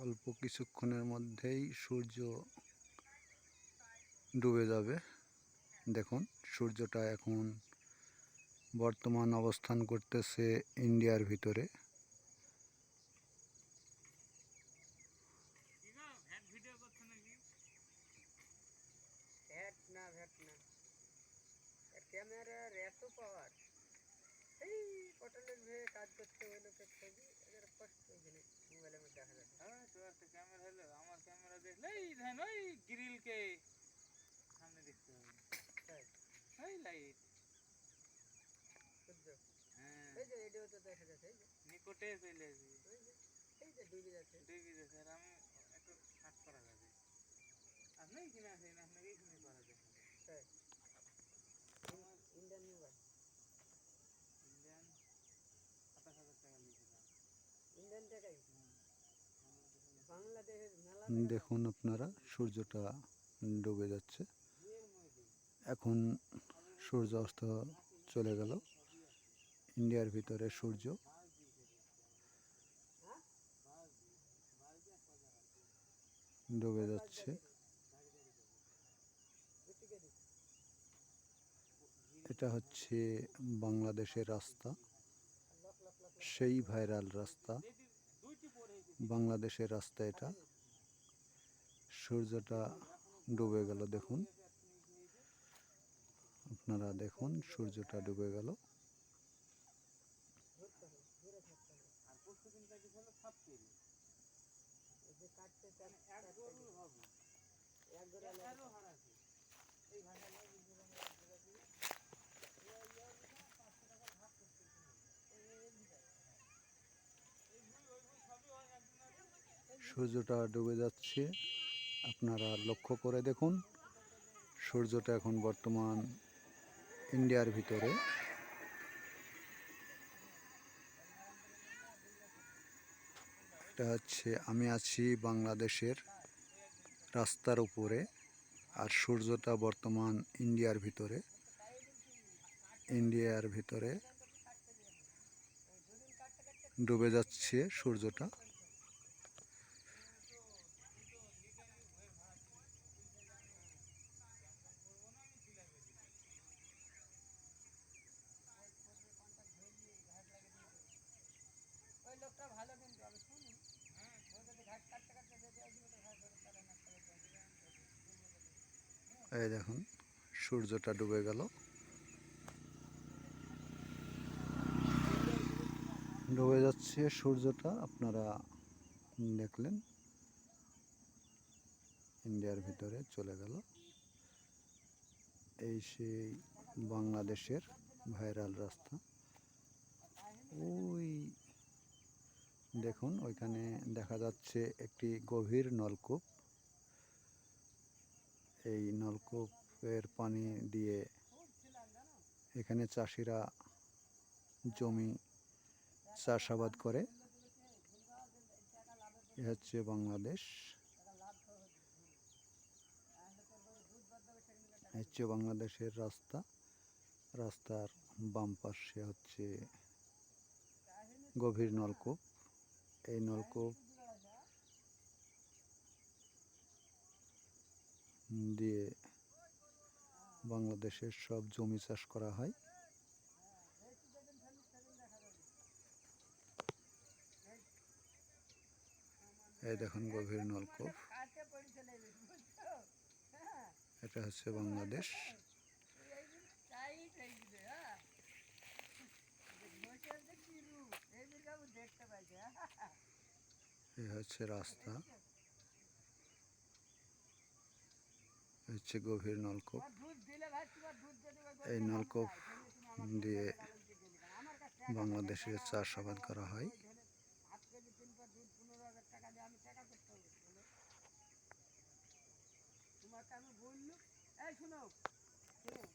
অল্প কিছুক্ষণের মধ্যেই সূর্য ডুবে যাবে। দেখুন, সূর্যটা এখন বর্তমান অবস্থান করতেছে ইন্ডিয়ার ভিতরে। কাজ করতে ছবি, এদের কষ্ট মোবাইলের মধ্যে দেখা যাচ্ছে হ্যাঁ তো একটা ক্যামেরা হলো আমার ক্যামেরা দেখেন ওই গ্রিলকে সামনে দেখতে হবে। ওই লাইট হ্যাঁ। এই যে এডিও তো দেখা যাচ্ছে নিকটে চলে আসি। এই যে ডুবে যাচ্ছে। ডুবে যাচ্ছে আর আমি একটু হাট করা যাবে। আপনি এখানে আসেন আপনাকে এখানে করা যাবে। তাই? দেখুন আপনারা, সূর্যটা ডুবে যাচ্ছে। এখন সূর্য অস্ত চলে গেল। ইন্ডিয়ার ভিতরে সূর্য। ডুবে যাচ্ছে। এটা হচ্ছে বাংলাদেশের রাস্তা। সেই ভাইরাল রাস্তা। বাংলাদেশের রাস্তা এটা। সূর্যটা ডুবে গেল দেখুন। আপনারা দেখুন সূর্যটা ডুবে গেল। এক গরুর হবে এক করে এরও হার আছে এই ভাষা নয় বুঝতে পারছি সূর্যটা ডুবে যাচ্ছে। আপনারা লক্ষ্য করে দেখুন, সূর্যটা এখন বর্তমান ইন্ডিয়ার ভিতরে। এটা হচ্ছে, আমি আছি বাংলাদেশের রাস্তার উপরে, আর সূর্যটা বর্তমান ইন্ডিয়ার ভিতরে। ইন্ডিয়ার ভিতরে ডুবে যাচ্ছে সূর্যটা। এই দেখুন, সূর্যটা ডুবে গেল। ডুবে যাচ্ছে সূর্যটা, আপনারা দেখলেন। ইন্ডিয়ার ভিতরে চলে গেল। এই সেই বাংলাদেশের ভাইরাল রাস্তা। ওই দেখুন, ওইখানে দেখা যাচ্ছে একটি গভীর নলকূপ। এই নলকূপের পানি দিয়ে এখানে চাষিরা জমি চাষাবাদ করে। এ হচ্ছে বাংলাদেশ। হচ্ছে বাংলাদেশের রাস্তা। রাস্তার বাম পাশে হচ্ছে গভীর নলকূপ। এই নলকূপ দিয়ে বাংলাদেশের সব জমি চাষ করা হয়। এই দেখুন গভীর নলকূপ। এটা হচ্ছে বাংলাদেশ। এই হচ্ছে রাস্তা। হচ্ছে গভীর নলকূপ। এই নলকূপ দিয়ে বাংলাদেশে চাষাবাদ করা হয়। তোমাকে আমি এই